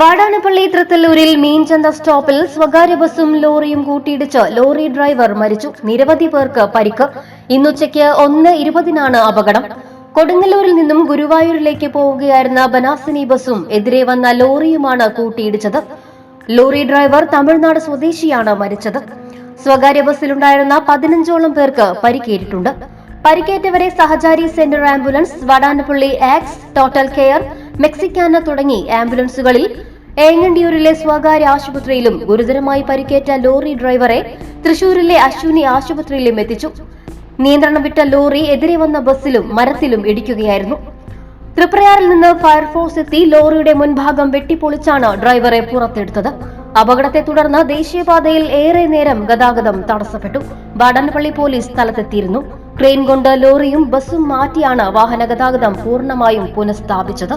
വാടാനപ്പള്ളി തൃത്തല്ലൂരിൽ മീൻചന്ത സ്റ്റോപ്പിൽ സ്വകാര്യ ബസും ലോറിയും കൂട്ടിയിടിച്ച് ലോറി ഡ്രൈവർ മരിച്ചു. നിരവധി പേർക്ക് പരിക്ക്. ഇന്നുച്ചയ്ക്ക് ഒന്ന് ഇരുപതിനാണ് അപകടം. കൊടുങ്ങല്ലൂരിൽ നിന്നും ഗുരുവായൂരിലേക്ക് പോവുകയായിരുന്ന ബനാസിനി ബസും എതിരെ വന്ന ലോറിയുമാണ് കൂട്ടിയിടിച്ചത്. ലോറി ഡ്രൈവർ തമിഴ്നാട് സ്വദേശിയാണ് മരിച്ചത്. സ്വകാര്യ ബസ്സിലുണ്ടായിരുന്ന പതിനഞ്ചോളം പേർക്ക് പരിക്കേറ്റിട്ടുണ്ട്. പരിക്കേറ്റവരെ സഹചാരി സെന്റർ ആംബുലൻസ് വടാനപ്പള്ളി ആക്സ് ടോട്ടൽ കെയർ മെക്സിക്കാന തുടങ്ങി ആംബുലൻസുകളിൽ ഏങ്ങണ്ടിയൂരിലെ സ്വകാര്യ ആശുപത്രിയിലും ഗുരുതരമായി പരിക്കേറ്റ ലോറി ഡ്രൈവറെ തൃശൂരിലെ അശ്വിനി ആശുപത്രിയിലും എത്തിച്ചു. നിയന്ത്രണം വിട്ട ലോറി എതിരെ വന്ന ബസ്സിലും മരത്തിലും ഇടിക്കുകയായിരുന്നു. തൃപ്രയാറിൽ നിന്ന് ഫയർഫോഴ്സ് എത്തി ലോറിയുടെ മുൻഭാഗം വെട്ടിപ്പൊളിച്ചാണ് ഡ്രൈവറെ പുറത്തെടുത്തത്. അപകടത്തെ തുടർന്ന് ദേശീയപാതയിൽ ഏറെ നേരം ഗതാഗതം തടസ്സപ്പെട്ടു. ബാടനപ്പള്ളി പോലീസ് സ്ഥലത്തെത്തിയിരുന്നു. ക്രെയിൻ കൊണ്ട് ലോറിയും ബസ്സും മാറ്റിയാണ് വാഹന ഗതാഗതം പൂർണമായും പുനഃസ്ഥാപിച്ചത്.